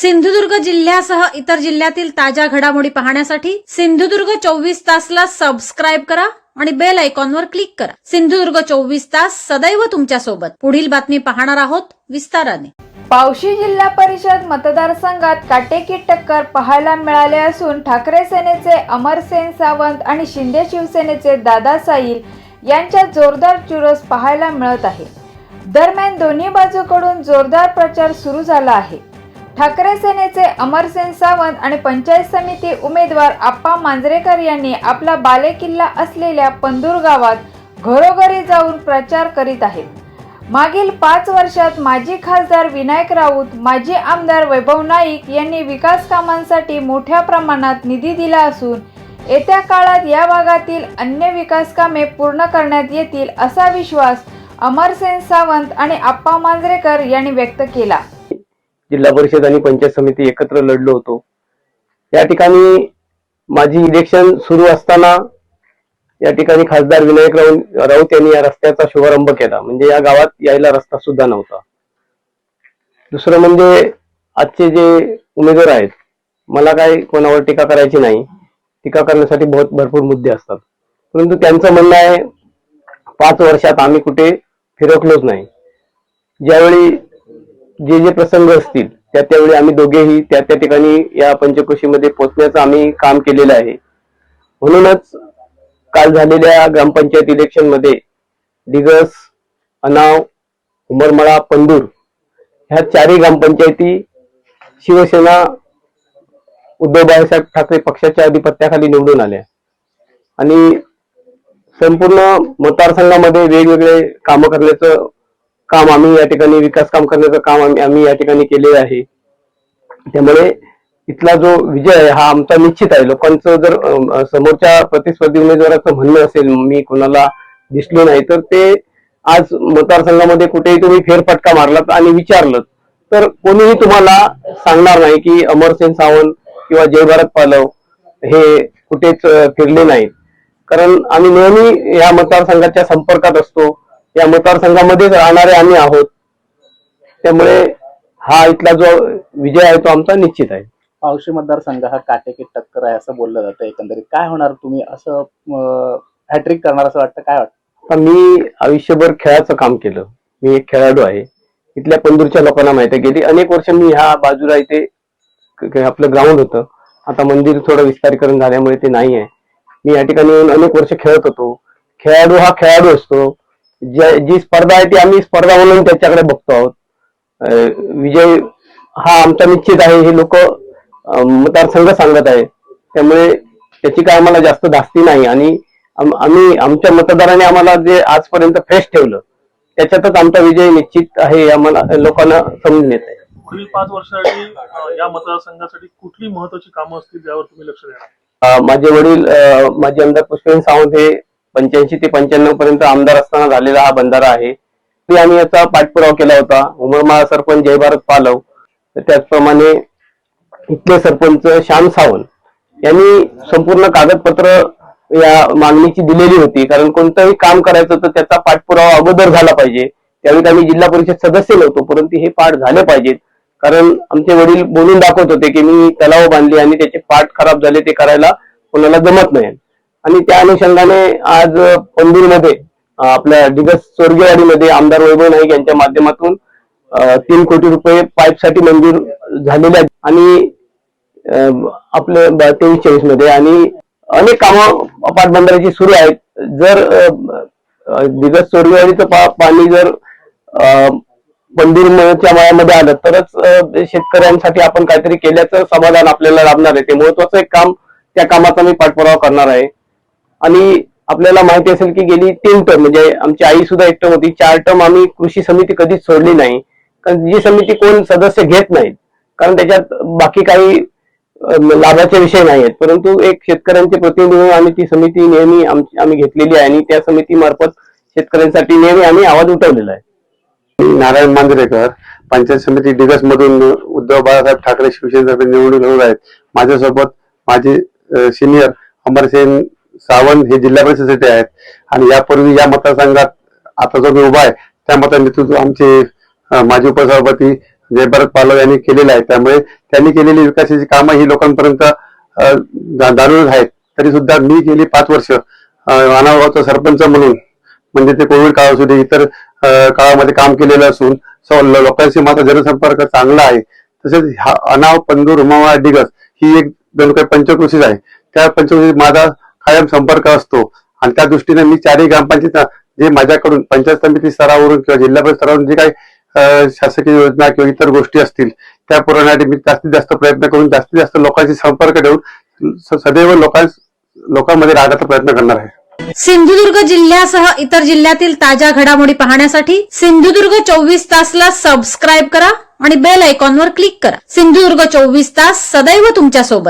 सिंधुदुर्ग जिल्ह्यासह इतर जिल्ह्यातील ताज्या घडामोडी पाहण्यासाठी सिंधुदुर्ग चोवीस तासला सबस्क्राईब करा आणि बेल आयकॉनवर क्लिक करा. सिंधुदुर्ग चोवीस तास सदैव तुमच्यासोबत पुढील बातमी पाहणार आहोत विस्ताराने. पावशी जिल्हा परिषद मतदारसंघात काटेकी टक्कर पाहायला मिळाले असून ठाकरे सेनेचे अमरसेन सावंत आणि शिंदे शिवसेनेचे दादा साईल यांच्यात जोरदार चुरस पाहायला मिळत आहे. दरम्यान दोन्ही बाजूकडून जोरदार प्रचार सुरू झाला आहे. ठाकरे सेनेचे अमरसेन सावंत आणि पंचायत समिती उमेदवार आप्पा मांजरेकर यांनी आपला बालेकिल्ला असलेल्या पंदूर गावात घरोघरी जाऊन प्रचार करीत आहेत. मागील पाच वर्षात माजी खासदार विनायक राऊत माजी आमदार वैभव नाईक यांनी विकास कामांसाठी मोठ्या प्रमाणात निधी दिला असून येत्या काळात या भागातील अन्य विकास कामे पूर्ण करण्यात येतील असा विश्वास अमरसेन सावंत आणि आप्पा मांजरेकर यांनी व्यक्त केला. जिल्हा परिषद आणि पंचायत समिती एकत्र लढलो होतो. या ठिकाणी माझी इलेक्शन सुरू असताना या ठिकाणी खासदार विनायक राऊत राऊत यांनी या रस्त्याचा शुभारंभ केला. म्हणजे या गावात यायला रस्ता सुद्धा नव्हता. दुसरं म्हणजे आजचे जे उमेदवार आहेत मला काय कोणावर टीका करायची नाही. टीका करण्यासाठी बहुत भरपूर मुद्दे असतात. परंतु त्यांचं म्हणणं आहे पाच वर्षात आम्ही कुठे फिरकलोच नाही. ज्यावेळी जे जे प्रसंग असतील त्या त्यावेळी आम्ही दोघेही त्या त्या ठिकाणी या पंचकृषीमध्ये पोहोचण्याचं आम्ही काम केलेलं आहे. म्हणूनच काल झालेल्या ग्रामपंचायत इलेक्शनमध्ये दिगस अनाव उमरमळा पंदूर ह्या चारही ग्रामपंचायती शिवसेना उद्धव बाळासाहेब ठाकरे पक्षाच्या अधिपत्याखाली निवडून आल्या. आणि संपूर्ण मतदारसंघामध्ये वेगवेगळे कामं करण्याचं काम आम्ही या ठिकाणी विकास काम करण्याचं काम आम्ही आम्ही या ठिकाणी केलेलं आहे. त्यामुळे इथला जो विजय आहे हा आमचा निश्चित आहे. लोकांचं जर समोरच्या प्रतिस्पर्धी उमेदवाराचं म्हणणं असेल मी कोणाला दिसलो नाही तर ते आज मतदारसंघामध्ये कुठेही तुम्ही फेरफटका मारलात आणि विचारलं तर कोणीही तुम्हाला सांगणार नाही की अमरसेन सावंत किंवा जयभारत पालव हे कुठेच फिरले नाहीत. कारण आम्ही नेहमी या मतदारसंघाच्या संपर्कात असतो. या मतदारसंघामध्येच राहणारे आम्ही आहोत. त्यामुळे हा इथला जो विजय आहे तो आमचा निश्चित आहे. पावशी मतदारसंघ हा काटेकी टक्कर आहे असं बोललं जातं एकंदरीत. काय होणार तुम्ही? असं हॅट्रिक करणार असं वाटतं? काय वाटतं? मी आयुष्यभर खेळाचं काम केलं. मी एक खेळाडू आहे. इथल्या पंदूरच्या लोकांना माहिती गेली अनेक वर्ष मी ह्या बाजूला इथे आपलं ग्राउंड होतं. आता मंदिर थोडं विस्तारीकरण झाल्यामुळे ते नाही आहे. मी या ठिकाणी येऊन अनेक वर्ष खेळत होतो. खेळाडू हा खेळाडू असतो. जी स्पर्धा आहे ती आम्ही स्पर्धा म्हणून त्याच्याकडे बघतो आहोत. विजय हा आमचा निश्चित आहे हे लोक मतदारसंघ सांगत आहे त्यामुळे त्याची काय आम्हाला जास्त धास्ती नाही आणि आम- आम्ही आमच्या मतदाराने आम्हाला जे आजपर्यंत फ्रेश ठेवलं त्याच्यातच आमचा विजय निश्चित आहे हे आम्हाला लोकांना समजून येत आहे पुढील पाच वर्षासाठी या मतदारसंघासाठी कुठली महत्वाची कामं असतील यावर तुम्ही लक्ष देणार? अं, माझे वडील माजी आमदार पुष्पन सावंत हे पंच्याऐंशी ते पंच्याण्णव पर्यंत आमदार असताना झालेला हा बंधारा आहे. ते आम्ही याचा पाठपुरावा केला होता. उमरमाळा सरपंच जय भारत पालव. तर त्याचप्रमाणे इथले सरपंच श्याम सावंत यांनी संपूर्ण कागदपत्र या मागणीची दिलेली होती. कारण कोणतंही काम करायचं तर त्याचा पाठपुरावा अगोदर झाला पाहिजे. त्यावेळी आम्ही जिल्हा परिषद सदस्य नव्हतो परंतु हे पाठ झाले पाहिजेत. कारण आमचे वडील बोलून दाखवत होते की मी तलाव बांधले आणि त्याचे पाठ खराब झाले ते करायला कोणाला जमत नाही. आणि त्या अनुषंगाने आज पंढूरमध्ये आपल्या दिगस चोरगेवाडीमध्ये आमदार वैभव नाईक यांच्या माध्यमातून तीन कोटी रुपये पाईपसाठी मंजूर झालेले आहेत. आणि आपले तेवीस चोवीसमध्ये आणि अनेक कामं पाटबंधाऱ्याची सुरू आहेत. जर दिगस चोरगेवाडीचं पा- पाणी जर अं, पंढीरच्या आलं तरच शेतकऱ्यांसाठी आपण काहीतरी केल्याचं समाधान आपल्याला लाभणार आहे. ते महत्वाचं एक काम त्या कामाचा मी पाठपुरावा करणार आहे. आणि आपल्याला माहिती असेल की गेली तीन टर्म म्हणजे आमची आई सुद्धा एक टर्म होती. चार टर्म आम्ही कृषी समिती कधीच सोडली नाही. कारण जी समिती कोण सदस्य घेत नाहीत. कारण त्याच्यात बाकी काही लाभाचे विषय नाही आहेत परंतु एक शेतकऱ्यांचे प्रतिनिधी म्हणून आम्ही ती समिती नेहमी आम्ही घेतलेली आहे. आणि त्या समितीमार्फत शेतकऱ्यांसाठी नेहमी आम्ही आवाज उठवलेला आहे. नारायण मांजरेकर पंचायत समिती डिगस मधून उद्धव बाळासाहेब ठाकरे शिवसेनेतर्फे निवडून आहेत. माझ्यासोबत माझे सिनियर अमरसेन सावंत हे जिल्हा परिषदेचे आहेत. आणि यापूर्वी या मतदारसंघात आता जो मी उभा आहे त्या मता नेतृत्व आमचे माजी उपसभापती जयभरत पालव यांनी केलेलं आहे. त्यामुळे त्यांनी केलेली विकासाची कामं ही लोकांपर्यंत दारूच जाणूनच आहेत. तरी सुद्धा मी गेली पाच वर्ष अ, सरपंच म्हणून म्हणजे ते कोविड काळ असू दे इतर काळामध्ये काम केलेलं असून लोकांशी माझा जनसंपर्क चांगला आहे. तसेच हा अनाव पंदूर उमावा डिगस ही एक जणू काही पंचकृषीच आहे. त्या पंचकृषी माझा कायम संपर्क असतो. आणि त्या दृष्टीने मी चारही ग्रामपंचायत जे माझ्याकडून पंचायत समिती स्तरावरून किंवा जिल्हा परिषद स्तरावरून जे काही शासकीय योजना किंवा इतर गोष्टी असतील त्या पुरवण्यासाठी मी जास्तीत जास्त प्रयत्न करून जास्तीत जास्त लोकांशी संपर्क ठेवून सदैव लोकां लोकांमध्ये राहण्याचा प्रयत्न करणार आहे. सिंधुदुर्ग जिल्ह्यासह इतर जिल्ह्यातील ताज्या घडामोडी पाहण्यासाठी सिंधुदुर्ग चोवीस तासला सबस्क्राईब करा आणि बेल आयकॉनवर क्लिक करा. सिंधुदुर्ग चोवीस तास सदैव तुमच्यासोबत